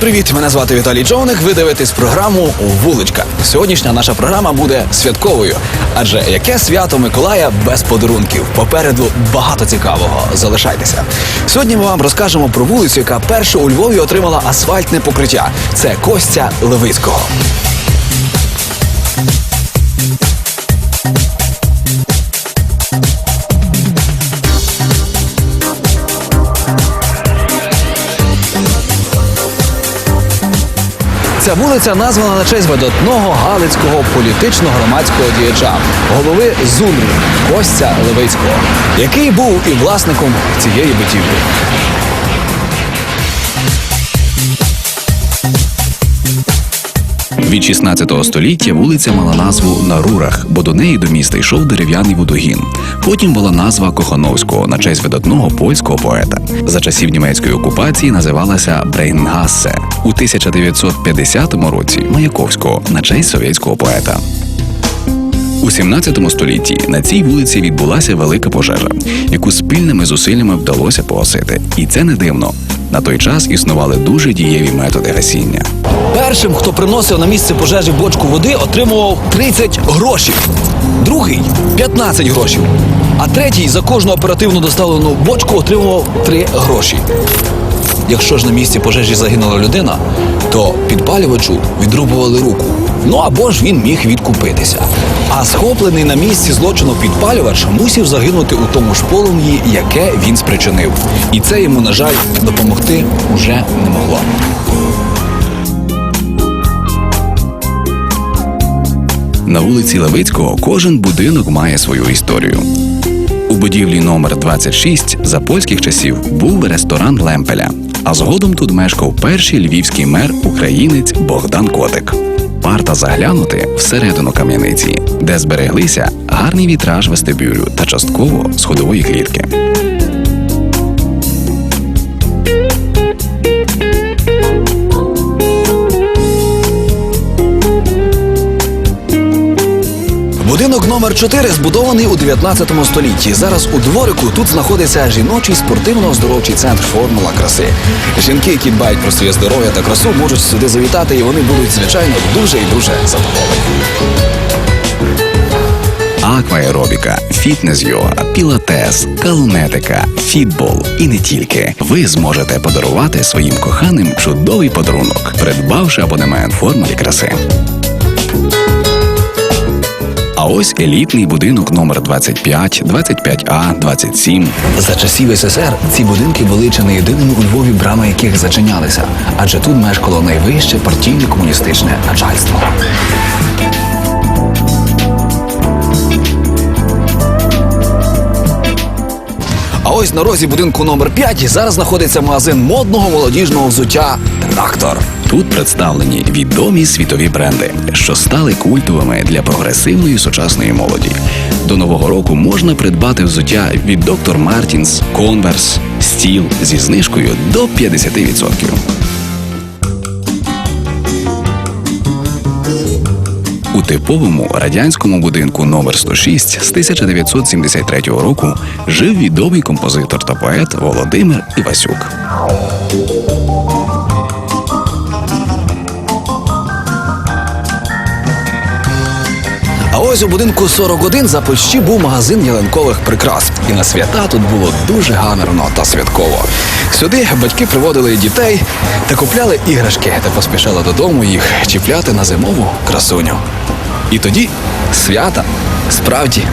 Привіт! Мене звати Віталій Джоник. Ви дивитесь програму Вуличка. Сьогоднішня наша програма буде святковою. Адже яке свято Миколая без подарунків? Попереду багато цікавого. Залишайтеся. Сьогодні ми вам розкажемо про вулицю, яка перша у Львові отримала асфальтне покриття. Це Костя Левицького. Ця вулиця названа на честь видатного галицького політично-громадського діяча, голови Зумрі Костя Левицького, який був і власником цієї будівлі. Від 16 століття вулиця мала назву на Рурах, бо до неї до міста йшов дерев'яний водогін. Потім була назва Кохановського на честь видатного польського поета. За часів німецької окупації називалася Брейнгассе. У 1950 році Маяковського на честь совєтського поета. У 17 столітті на цій вулиці відбулася велика пожежа, яку спільними зусиллями вдалося погасити. І це не дивно. На той час існували дуже дієві методи гасіння. Першим, хто приносив на місце пожежі бочку води, отримував 30 грошей. Другий 15 грошей. А третій за кожну оперативно доставлену бочку отримував 3 гроші. Якщо ж на місці пожежі загинула людина, то підпалювачу відрубували руку. Ну або ж він міг відкупитися. А схоплений на місці злочину підпалювач мусів загинути у тому ж полум'ї, яке він спричинив. І це йому, на жаль, допомогти уже не могло. На вулиці Левицького кожен будинок має свою історію. У будівлі номер 26 за польських часів був ресторан Лемпеля, а згодом тут мешкав перший львівський мер українець Богдан Котик. Варта заглянути всередину кам'яниці, де збереглися гарний вітраж вестибюлю та частково сходової клітки. Будинок номер 4 збудований у 19 столітті. Зараз у дворику тут знаходиться жіночий спортивно-оздоровчий центр Формула краси. Жінки, які дбають про своє здоров'я та красу, можуть сюди завітати, і вони будуть звичайно дуже і дуже задоволені. Акваеробіка, фітнес-йога, пілатес, калнетика, фітбол і не тільки. Ви зможете подарувати своїм коханим чудовий подарунок, придбавши абонемент формулі краси. А ось елітний будинок номер 25, 25А, 27. За часів СССР ці будинки були чи не єдиними у Львові, брами яких зачинялися, адже тут мешкало найвище партійне комуністичне начальство. Ось на розі будинку номер 5 зараз знаходиться магазин модного молодіжного взуття Трактор. Тут представлені відомі світові бренди, що стали культовими для прогресивної сучасної молоді. До нового року можна придбати взуття від Dr. Martens, Converse, Steel зі знижкою до 50%. У типовому радянському будинку номер 106 з 1973 року жив відомий композитор та поет Володимир Івасюк. А ось у будинку 41 за Польщі був магазин ялинкових прикрас. І на свята тут було дуже гамерно та святково. Сюди батьки приводили дітей та купляли іграшки та поспішали додому їх чіпляти на зимову красуню. І тоді свята справді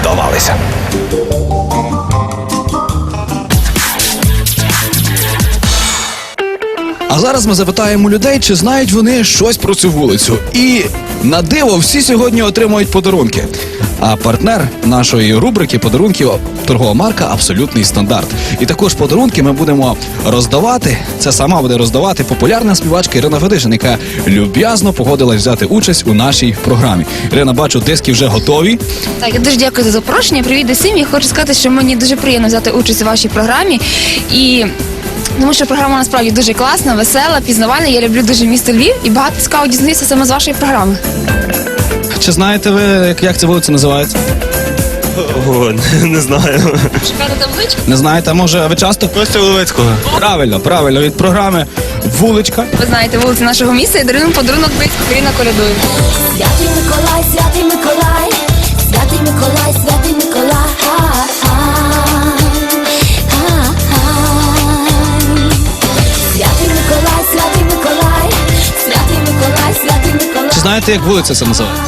вдавалися. А зараз ми запитаємо людей, чи знають вони щось про цю вулицю. І на диво всі сьогодні отримують подарунки. А партнер нашої рубрики подарунків торгова марка Абсолютний стандарт. І також подарунки ми будемо роздавати. Це сама буде роздавати популярна співачка Ірина Федишин, яка люб'язно погодилась взяти участь у нашій програмі. Ірина, бачу, диски вже готові. Так, я дуже дякую за запрошення. Привіт усім. Я хочу сказати, що мені дуже приємно взяти участь у вашій програмі. І тому що програма насправді дуже класна, весела, пізнавальна. Я люблю дуже місто Львів і багато цікаво дізнаюся саме з вашої програми. Чи знаєте ви, як, як ця вулиця називається? О, не, не знаю. Шукати табличку. Не знаєте, а може ви часто? Костя Ловецького. Правильно, правильно. Від програми Вуличка. Ви знаєте вулиці нашого міста і даруємо подарунок близько Каріна колядує. Святий Миколай, святий Миколай, святий Миколай, святий знаєте, як вулиця це називається?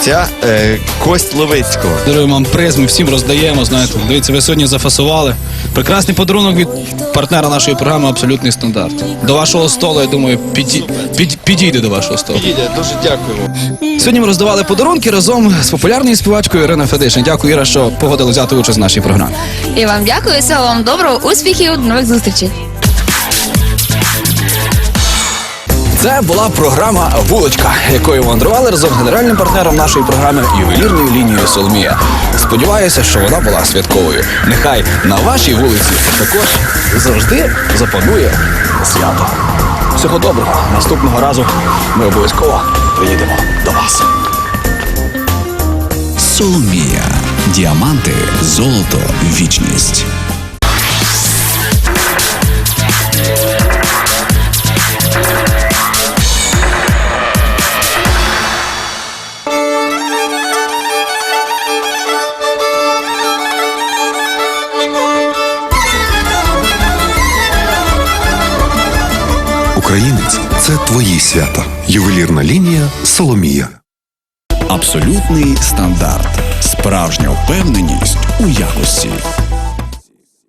Ця е, Кость Ловецького. Даруємо вам приз, ми всім роздаємо. Знаєте, дивіться, ви сьогодні зафасували. Прекрасний подарунок від партнера нашої програми Абсолютний стандарт. До вашого столу, я думаю, піді... під... підійде до вашого столу. Дідя, дуже дякуємо. Сьогодні ми роздавали подарунки разом з популярною співачкою Іриною Федишин. Дякую, Іра, що погодили взяти участь в нашій програмі. І вам дякую, всього вам доброго, успіхів, нових зустрічей. Це була програма Вуличка, якою мандрували разом з генеральним партнером нашої програми ювелірною лінією Соломія. Сподіваюся, що вона була святковою. Нехай на вашій вулиці також завжди запанує свято. Всього доброго. Наступного разу ми обов'язково приїдемо до вас. Соломія. Діаманти, золото, вічність. Українець це твої свята. Ювелірна лінія Соломія. Абсолютний стандарт. Справжня впевненість у якості.